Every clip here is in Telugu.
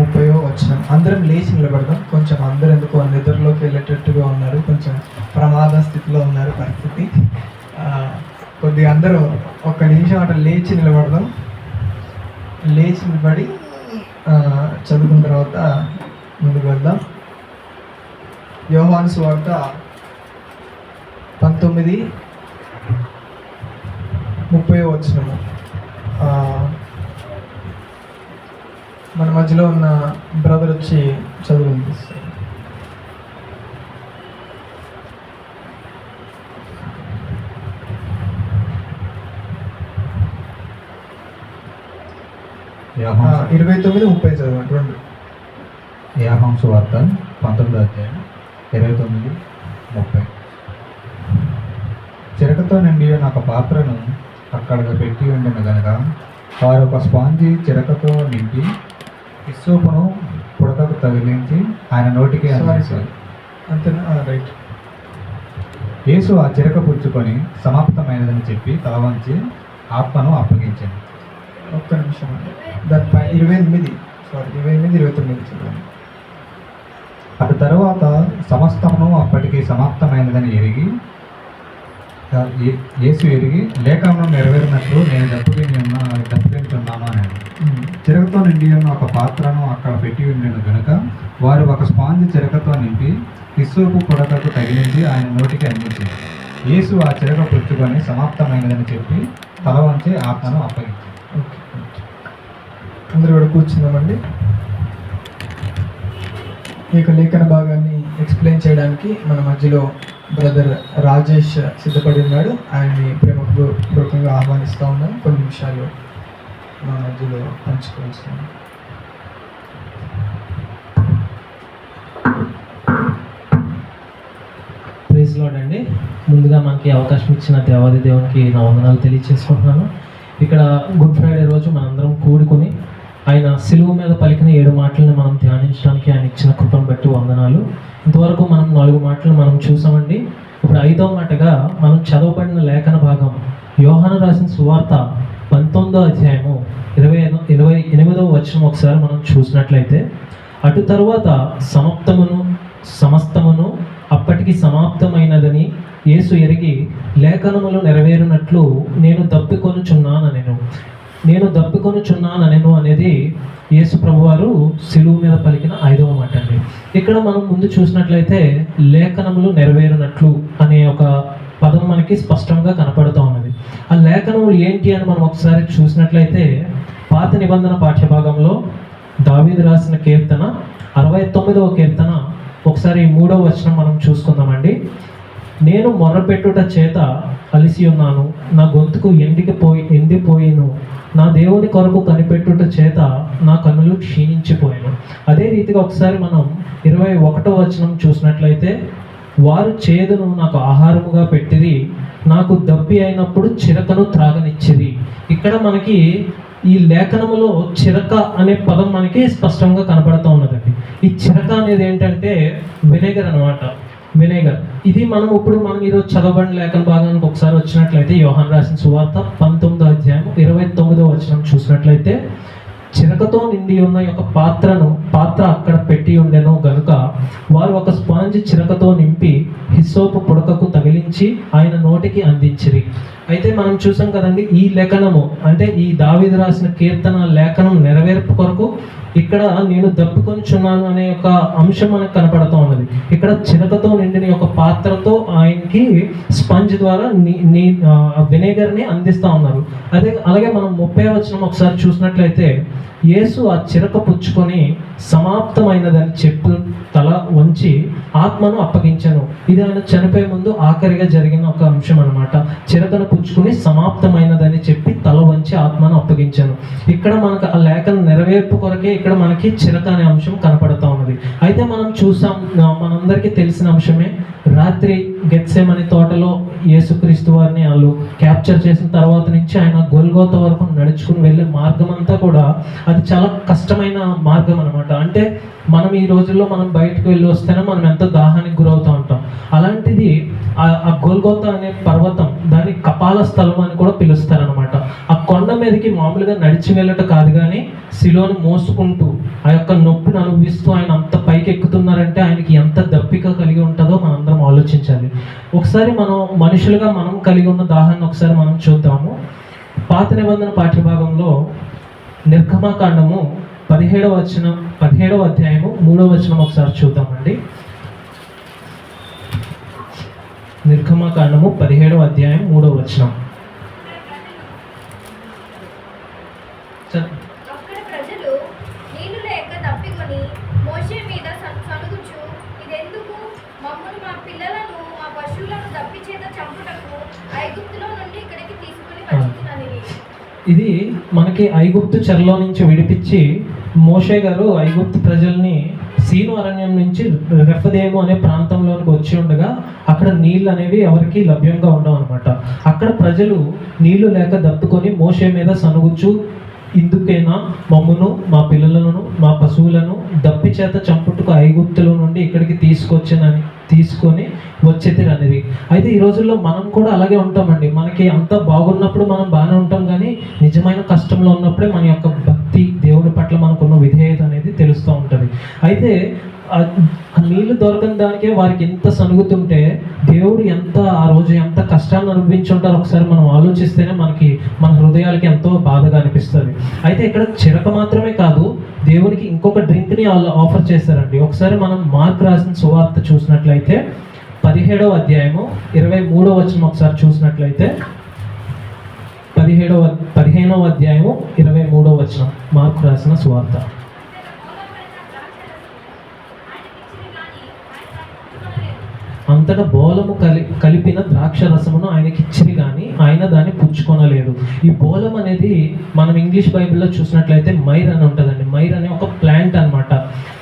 ముప్పయో వచ్చిన అందరం లేచి నిలబడదాం. కొంచెం అందరూ ఎందుకో నిద్రలోకి వెళ్ళేటట్టుగా ఉన్నారు? కొంచెం ప్రమాద స్థితిలో ఉన్నారు పరిస్థితి. కొద్దిగా అందరూ ఒక్క నిమిషం అట్లా లేచి నిలబడదాం. లేచి నిలబడి చదువుకున్న తర్వాత ముందుకు వెళ్దాం. యోహాను సువార్త పంతొమ్మిది ముప్పై వచ్చినము మన మధ్యలో ఉన్న బ్రదర్ వచ్చి చదువు వినిపిస్తారు ఇరవై తొమ్మిది ముప్పై చదవండి రెండు. యాహాం సువార్త పంతొమ్మిదో అధ్యాయం ఇరవై తొమ్మిది ముప్పై. చిరకతో నిండి ఒక పాత్రను అక్కడ పెట్టి ఉండిన గనక వారు ఒక స్పాంజి చిరకతో నింపి ఇస్సోపును పుడకకు తగిలించి ఆయన నోటికి అందించారు. అంతేనా? రైట్ యేసు ఆ చిరక పుచ్చుకొని సమాప్తమైనదని చెప్పి తల వంచి ఆత్మను అప్పగించింది ఒక్క నిమిషం అండి. దానిపై ఇరవై ఎనిమిది సారీ ఇరవై ఎనిమిది ఇరవై తొమ్మిది చదవండి అటు తరువాత సమస్తమును అప్పటికి సమాప్తమైనదని ఎరిగి యేసు ఎరిగి లేఖనం నెరవేరినట్లు నేను దప్పుకొని ఉన్నా దప్పుకొనిచున్నాను అని. చిరకతో నిండి ఉన్న ఒక పాత్రను అక్కడ పెట్టి ఉండిన గనుక వారు ఒక స్పాంజ్ చిరకతో నింపి ఇస్సోపు పుడకకు తగిలించి ఆయన నోటికి అందించింది యేసు ఆ చిరక పుచ్చుకొని సమాప్తమైనదని చెప్పి తల వంచి ఆత్మను అప్పగించారు. ఓకే అందరూ కూడా కూర్చుందామండి. ఈ యొక్క లేఖన భాగాన్ని ఎక్స్ప్లెయిన్ చేయడానికి మన మధ్యలో బ్రదర్ రాజేష్ సిద్ధపడి ఉన్నాడు. ఆయన్ని ప్రేమపూర్వకంగా ఆహ్వానిస్తూ ఉన్నాను కొన్ని నిమిషాలు మా మధ్యలో పంచుకోవాల్సింది. ప్రైజ్ లాడ్ అండి. ముందుగా మనకి అవకాశం ఇచ్చిన దేవాది దేవునికి నా వందనాలు తెలియచేసుకుంటున్నాను. ఇక్కడ గుడ్ ఫ్రైడే రోజు మనందరం కూడుకొని ఆయన సిలువు మీద పలికిన ఏడు మాటలను మనం ధ్యానించడానికి ఆయన ఇచ్చిన కృపను బట్టి వందనాలు. ఇంతవరకు మనం నాలుగు మాటలు మనం చూసామండి. ఇప్పుడు ఐదో మాటగా మనం చదవబడిన లేఖన భాగం యోహాను రాసిన సువార్త పంతొమ్మిదో అధ్యాయము ఇరవై ఇరవై ఎనిమిదవ వచనం ఒకసారి మనం చూసినట్లయితే అటు తరువాత సమాప్తమును సమస్తమును అప్పటికి సమాప్తమైనదని యేసు ఎరిగి లేఖనములు నెరవేరినట్లు నేను దప్పికొనుచున్నాను నేను నేను దప్పికొనుచున్నాను నేను అనేది యేసు ప్రభువారు సిలువు మీద పలికిన ఐదవ మాట అండి. ఇక్కడ మనం ముందు చూసినట్లయితే లేఖనములు నెరవేరునట్లు అనే ఒక పదం మనకి స్పష్టంగా కనపడుతూ ఉన్నది. ఆ లేఖనములు ఏంటి అని మనం ఒకసారి చూసినట్లయితే పాత నిబంధన పాఠ్యభాగంలో దావీదు రాసిన కీర్తన అరవై తొమ్మిదవ కీర్తన ఒకసారి మూడవ వచనం మనం చూసుకుందామండి. నేను మొరపెట్టుట చేత అలిసి ఉన్నాను నా గొంతుకు ఎండికి పోయి ఎండిపోయిను నా దేవుని కొరకు కనిపెట్టుట చేత నా కన్నులు క్షీణించిపోయాను. అదే రీతిగా ఒకసారి మనం ఇరవై ఒకటో వచనం చూసినట్లయితే వారు చేదును నాకు ఆహారముగా పెట్టిరి నాకు దప్పి అయినప్పుడు చిరకను త్రాగనిచ్చిరి. ఇక్కడ మనకి ఈ లేఖనములో చిరక అనే పదం మనకి స్పష్టంగా కనపడుతూ ఉన్నదండి. ఈ చిరక అనేది ఏంటంటే వినేగర్ అన్నమాట. వినేగర్. ఇది మనం ఇప్పుడు మనం ఈరోజు చదవబడిన లేఖన భాగానికి ఒకసారి వచ్చినట్లయితే యోహన్ రాసిన సువార్త పంతొమ్మిదో అధ్యాయం ఇరవై తొమ్మిదో వచనం చూసినట్లయితే చిరకతో నిండి ఉన్న యొక్క పాత్రను పెట్టి ఉండెను గనుక వారు ఒక స్పాంజ్ చిరకతో నింపి హిస్సోపు పుడకకు తగిలించి ఆయన నోటికి అందించిరి. అయితే మనం చూసాం కదండి ఈ లేఖనము అంటే ఈ దావిది రాసిన కీర్తన లేఖనం నెరవేర్పు కొరకు ఇక్కడ నేను దప్పుకొంచున్నాను అనే ఒక అంశం మనకు కనపడుతూ ఉన్నది. ఇక్కడ చిరకతో నిండిన ఒక పాత్రతో ఆయనకి స్పంజ్ ద్వారా నీ వినేగర్ని అందిస్తూ ఉన్నారు. అదే అలాగే మనం ముప్పై వచ్చిన ఒకసారి చూసినట్లయితే యేసు ఆ చిరక పుచ్చుకొని సమాప్తమైనదని చెప్పు తల వంచి ఆత్మను అప్పగించను. ఇది ఆయన చనిపోయే ముందు ఆఖరిగా జరిగిన ఒక అంశం అనమాట చిరకను పుచ్చుకుని సమాప్తమైనదని చెప్పి తల వంచి ఆత్మను అప్పగించను. ఇక్కడ మనకు ఆ లేఖను నెరవేర్పు కొరకే ఇక్కడ మనకి చిరత అనే అంశం కనపడతా ఉన్నది. అయితే మనం చూసాం మనందరికీ తెలిసిన అంశమే రాత్రి గెత్సేమని తోటలో యేసుక్రీస్తు వారిని వాళ్ళు క్యాప్చర్ చేసిన తర్వాత నుంచి ఆయన గొల్గోత వరకు నడుచుకుని వెళ్ళే మార్గం అంతా కూడా అది చాలా కష్టమైన మార్గం అనమాట అంటే మనం ఈ రోజుల్లో మనం బయటకు వెళ్ళి వస్తేనే మనం ఎంతో దాహానికి గురవుతాం. అలాంటిది ఆ- గోల్గోత అనే పర్వతం దాన్ని కపాల స్థలం అని కూడా పిలుస్తారనమాట ఆ కొండ మీదకి మామూలుగా నడిచి వెళ్ళట కాదు కానీ శిలోని మోసుకుంటూ ఆ యొక్క నొప్పిని అనుభవిస్తూ ఆయన అంత పైకి ఎక్కుతున్నారంటే ఆయనకి ఎంత దప్పిక కలిగి ఉంటుందో మనందరం ఆలోచించాలి. ఒకసారి మనం మనుషులుగా మనం కలిగి ఉన్న దాహాన్ని ఒకసారి మనం చూద్దాము. పాత నిబంధన పాఠ్యభాగంలో నిర్గమాకాండము పదిహేడవ వచనం పదిహేడవ అధ్యాయము మూడవ వచనం ఒకసారి చూద్దామండి. ఐగుప్తులో నుండి ఇక్కడికి తీసుకుని వచ్చినది ఇది మనకి ఐగుప్తు చెరలో నుంచి విడిపించి మోషే గారు ఐగుప్తు ప్రజల్ని సీను అరణ్యం నుంచి రెఫదేము అనే ప్రాంతంలోనికి వచ్చి ఉండగా అక్కడ నీళ్ళు అనేవి ఎవరికి లభ్యంగా ఉండవు అనమాట అక్కడ ప్రజలు నీళ్ళు లేక దత్తుకొని మోసే మీద సనుగుచ్చు ఇందుకైనా మమ్మును మా పిల్లలను మా పశువులను దప్పి చేత చంపుటకు ఐగుప్తుల నుండి ఇక్కడికి తీసుకొచ్చినని తీసుకొని వచ్చేది అనేది అయితే ఈ రోజుల్లో మనం కూడా అలాగే ఉంటామండి. మనకి అంత బాగున్నప్పుడు మనం బాగానే ఉంటాం కానీ నిజమైన కష్టంలో ఉన్నప్పుడే మన యొక్క దేవుని పట్ల మనకున్న విధేయత అనేది తెలుస్తూ ఉంటుంది. అయితే నీళ్ళు నీళ్ళు దొరకని దానికే వారికి ఎంత సనుగుతుంటే దేవుడు ఎంత ఆ రోజు ఎంత కష్టాన్ని అనుభవించి ఉంటారో ఒకసారి మనం ఆలోచిస్తేనే మనకి మన హృదయాలకి ఎంతో బాధగా అనిపిస్తుంది. అయితే ఇక్కడ చిరక మాత్రమే కాదు దేవునికి ఇంకొక డ్రింక్ని వాళ్ళు ఆఫర్ చేశారండి. ఒకసారి మనం మార్క్ రాసిన సువార్త చూసినట్లయితే పదిహేడవ అధ్యాయము ఇరవై మూడవ వచ్చిన ఒకసారి చూసినట్లయితే పదిహేడవ పదిహేనవ అధ్యాయము ఇరవై మూడవ వచనం. మార్కు రాసిన సువార్త. అంతటా బోలము కలి కలిపిన ద్రాక్ష రసమును ఆయనకి కానీ ఆయన దాన్ని పుచ్చుకొనలేదు. ఈ బోలం అనేది మనం ఇంగ్లీష్ బైబిల్లో చూసినట్లయితే మైర్ అని ఉంటుందండి. మైర్ అనే ఒక ప్లాంట్ అన్నమాట.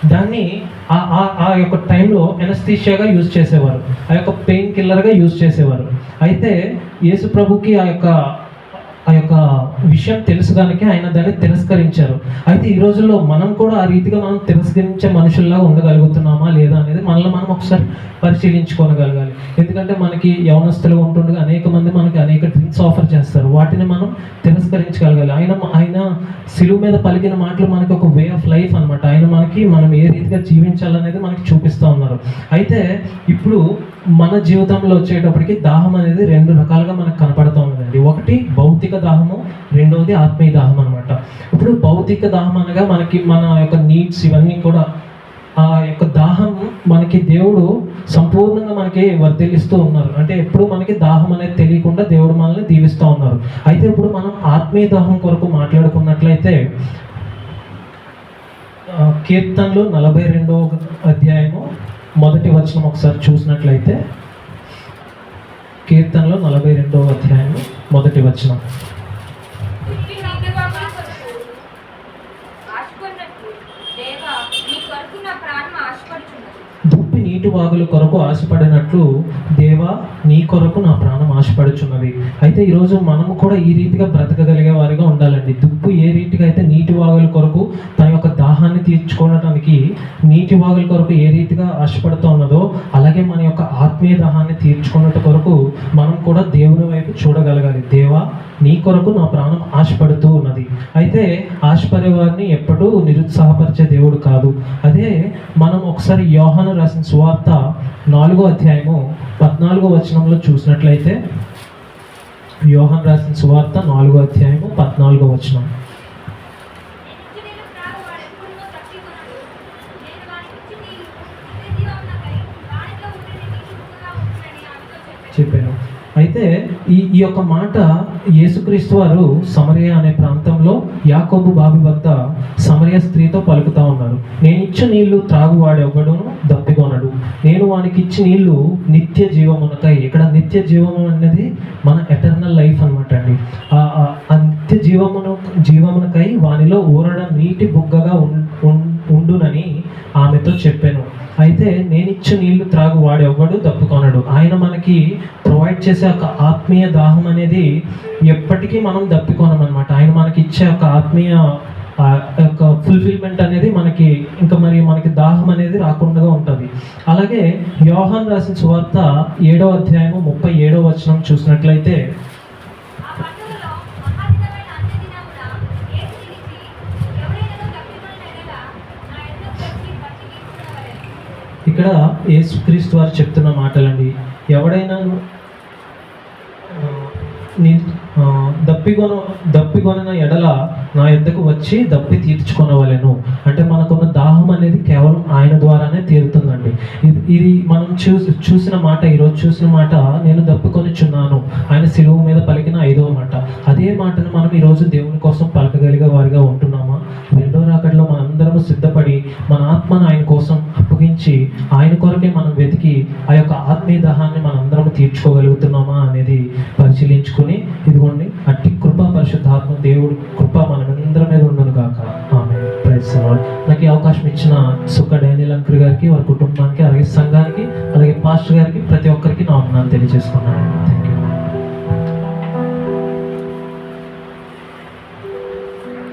దాన్ని ఆ ఆ- ఆ యొక్క టైంలో ఎనస్థీషియాగా యూజ్ చేసేవారు. ఆ యొక్క పెయిన్ కిల్లర్గా యూజ్ చేసేవారు. అయితే యేసు ప్రభుకి ఆ యొక్క ఆ యొక్క విషయం తెలుసు కనుక ఆయన దాన్ని తిరస్కరించారు. అయితే ఈ రోజుల్లో మనం కూడా ఆ రీతిగా మనం తిరస్కరించే మనుషుల్లా ఉండగలుగుతున్నామా లేదా అనేది మనల్ని మనం ఒకసారి పరిశీలించుకోగలగాలి. ఎందుకంటే మనకి యవనస్తులు ఉంటుండగా అనేక మంది మనకి అనేక డ్రింక్స్ ఆఫర్ చేస్తారు. వాటిని మనం తిరస్కరించగలగాలి. ఆయన ఆయన సిలువు మీద పలికిన మాటలు మనకి ఒక వే ఆఫ్ లైఫ్ అన్నమాట. ఆయన మనకి మనం ఏ రీతిగా జీవించాలనేది మనకి చూపిస్తూ ఉన్నారు. అయితే ఇప్పుడు మన జీవితంలో వచ్చేటప్పటికి దాహం అనేది రెండు రకాలుగా మనకు కనపడుతూ ఉన్నదండి ఒకటి భౌతిక దాహము రెండవది ఆత్మీయ దాహం అనమాట ఇప్పుడు భౌతిక దాహం అనగా మనకి మన యొక్క నీడ్స్ ఇవన్నీ కూడా ఆ యొక్క దాహం మనకి దేవుడు సంపూర్ణంగా మనకి వర్ధిల్లిస్తూ ఉన్నారు. అంటే ఎప్పుడు మనకి దాహం అనేది తెలియకుండా దేవుడు మనల్ని దీవిస్తూ ఉన్నారు. అయితే ఇప్పుడు మనం ఆత్మీయ దాహం కొరకు మాట్లాడుకున్నట్లయితే కీర్తనలు నలభై రెండవ అధ్యాయము మొదటి వచనం ఒకసారి చూసినట్లయితే కీర్తనలో నలభై రెండవ అధ్యాయము మొదటి వచనం ఆశపడినట్లు దేవా నీ కొరకు నా ప్రాణం ఆశపడుచున్నది దుప్పి నీటి వాగుల కొరకు ఆశపడినట్లు దేవా నీ కొరకు నా ప్రాణం ఆశపడుచున్నది అయితే ఈరోజు మనము కూడా ఈ రీతిగా బ్రతకగలిగే వారిగా ఉండాలండి. దుప్పు ఏ రీతిగా అయితే నీటి వాగుల కొరకు తన యొక్క దాహాన్ని తీర్చుకోవడానికి నీటి వాగుల కొరకు ఏ రీతిగా ఆశపడుతూ ఉన్నదో అలాగే మన యొక్క ఆత్మీయ దాహాన్ని తీర్చుకున్నట్టు కొరకు మనం కూడా దేవుని వైపు చూడగలగాలి. దేవా నీ కొరకు నా ప్రాణం ఆశపడుతూ ఉన్నది. అయితే ఆశపడే వారిని ఎప్పుడూ నిరుత్సాహపరిచే దేవుడు కాదు. అదే మనం ఒకసారి యోహాను రాసిన సువార్త నాలుగో అధ్యాయము పద్నాలుగో వచనంలో చూసినట్లయితే యోహన్ రాసిన సువార్త నాలుగో అధ్యాయము పద్నాలుగో వచనం. ఈ యొక్క మాట యేసుక్రీస్తు వారు సమరయ అనే ప్రాంతంలో యాకోబు బాబు వద్ద సమరయ స్త్రీతో పలుకుతా ఉన్నారు. నేను ఇచ్చి నీళ్ళు త్రాగువాడెవ్వడును? దప్పికొనడు. నేను వానికి ఇచ్చి నీళ్ళు నిత్య జీవమునకై. ఇక్కడ నిత్య జీవము అనేది మన ఎటర్నల్ లైఫ్ అనమాట అండి. ఆ- నిత్య జీవమును జీవమునకై వానిలో ఊరడ నీటి బుగ్గగా ఉం- ఉం- ఉండునని ఆమెతో చెప్పాను. అయితే నేను ఇచ్చే నీళ్ళు త్రాగు వాడు ఎవడు దప్పుకొనడు. ఆయన మనకి ప్రొవైడ్ చేసే ఒక ఆత్మీయ దాహం అనేది ఎప్పటికీ మనం దప్పికొనమన్నమాట ఆయన మనకి ఇచ్చే ఒక ఆత్మీయ ఆ యొక్క ఫుల్ఫిల్మెంట్ అనేది మనకి ఇంకా మరి మనకి దాహం అనేది రాకుండా ఉంటుంది. అలాగే యోహాన్ రాసిన సువార్త ఏడో అధ్యాయము ముప్పై ఏడో వచనం చూసినట్లయితే ఇక్కడ యేసుక్రీస్తు వారు చెప్తున్న మాటలండి. ఎవడైనా నీ ఆ, దప్పికొన దప్పికొనిన ఎడల నా ఎద్దకు వచ్చి దప్పి తీర్చుకొనవలెను. అంటే మనకున్న దాహం అనేది కేవలం ఆయన ద్వారానే తీరుతుందండి. ఇది ఇది మనం చూసి చూసిన మాట ఈరోజు చూసిన మాట నేను దప్పుకొనిచున్నాను. ఆయన సిలువు మీద పలికిన ఐదవ మాట. అదే మాటను మనం ఈరోజు దేవుని కోసం పలకగలిగే వారిగా ఉంటున్నామా? రెండో రాకడలో మనందరము సిద్ధపడి మన ఆత్మను ఆయన కోసం అప్పగించి ఆయన కొరకే మనం వెతికి ఆ యొక్క ఆత్మీయ దాహాన్ని మనందరం తీర్చుకోగలుగుతున్నామా అనేది పరిశీలించుకొని ఇదిగోండి అట్టి కృపా పరిశుద్ధాత్మ దేవుడు కృప మనమందరి మీద ఉండను కాక ఆమె నాకు ఈ అవకాశం ఇచ్చిన సుఖ డానియల్ అంకుల్ గారికి వారి కుటుంబానికి అలాగే సంఘానికి అలాగే పాస్టర్ గారికి ప్రతి ఒక్కరికి నా వందనాలు తెలియజేసుకున్నాను థ్యాంక్ యూ